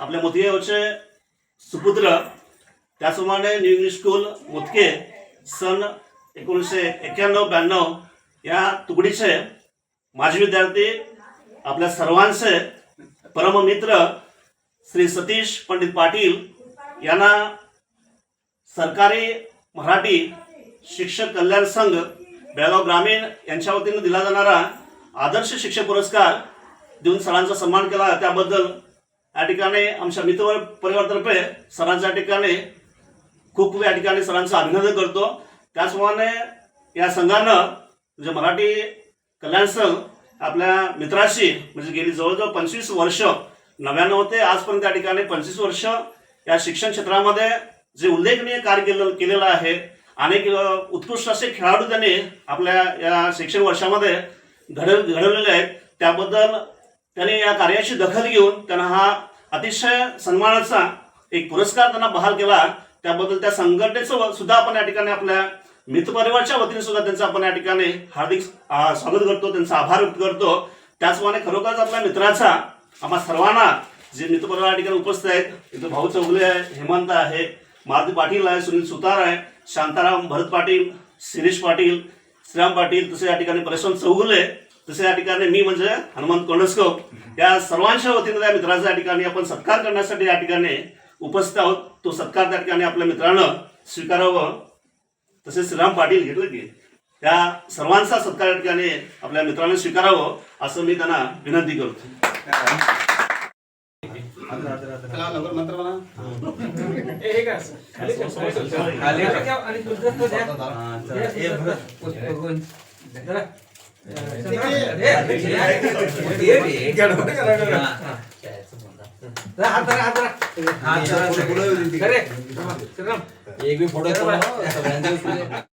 आपल्या मोतियावरचे सुपुत्र त्याचप्रमाणे न्यू इंग्लिश स्कूल मुतके सन एकोणीसशे एक्क्याण्णव ब्याण्णव या तुकडीचे माजी विद्यार्थी आपल्या सर्वांचे परममित्र श्री सतीश पंडित पाटील यांना सरकारी मराठी शिक्षक कल्याण संघ बेळगाव ग्रामीण यांच्या वतीनं दिला जाणारा आदर्श शिक्षक पुरस्कार देऊन सरांचा सन्मान केला. त्याबद्दल या ठिकाणी आमच्या मित्र परिवारातर्फे सरांच्या ठिकाणी खूप खूप या ठिकाणी सरांचं अभिनंदन करतो. त्याचप्रमाणे या संघानं म्हणजे मराठी कल्याण संघ आपल्या मित्राशी म्हणजे गेली जवळजवळ पंचवीस वर्ष नव्याण्णव ते आजपर्यंत त्या ठिकाणी पंचवीस वर्ष या शिक्षण क्षेत्रामध्ये जे उल्लेखनीय कार्य केलं केलेलं आहे अनेक उत्कृष्ट असे खेळाडू त्यांनी आपल्या या शिक्षण वर्षामध्ये घड घडवलेले आहेत. त्याबद्दल त्यांनी या कार्याची दखल घेऊन त्यांना हा अतिशय सन्मानाचा एक पुरस्कार त्यांना बहाल केला. त्याबद्दल त्या संघटनेचं सुद्धा आपण या ठिकाणी आपल्या मित्रपरिवारच्या वतीने सुद्धा त्यांचं आपण या ठिकाणी हार्दिक स्वागत करतो त्यांचा आभार व्यक्त करतो. त्याचप्रमाणे खरोखरच आपल्या मित्राचा आम्हा सर्वांना जे मित्रपरिवार या ठिकाणी उपस्थित आहेत इथं भाऊ चौगले आहे हेमंत आहे मारुती पाटील आहे सुनील सुतार आहे शांताराम भरत पाटील शिरीष पाटील श्रीराम पाटील तसे या ठिकाणी परेशान चौगुले तसे या ठिकाणी मी म्हणजे हनुमंत कोंडस्को या सर्वांच्या वतीने त्या मित्राचा या ठिकाणी आपण सत्कार करण्यासाठी या ठिकाणी उपस्थित आहोत. तो सत्कार त्या ठिकाणी आपल्या मित्रानं स्वीकारावं. तसेच श्रीराम पाटील घेतलं की त्या सर्वांचा सत्कार या ठिकाणी आपल्या मित्रांनी स्वीकारावं असं मी त्यांना विनंती करतो. एक बी फोटो.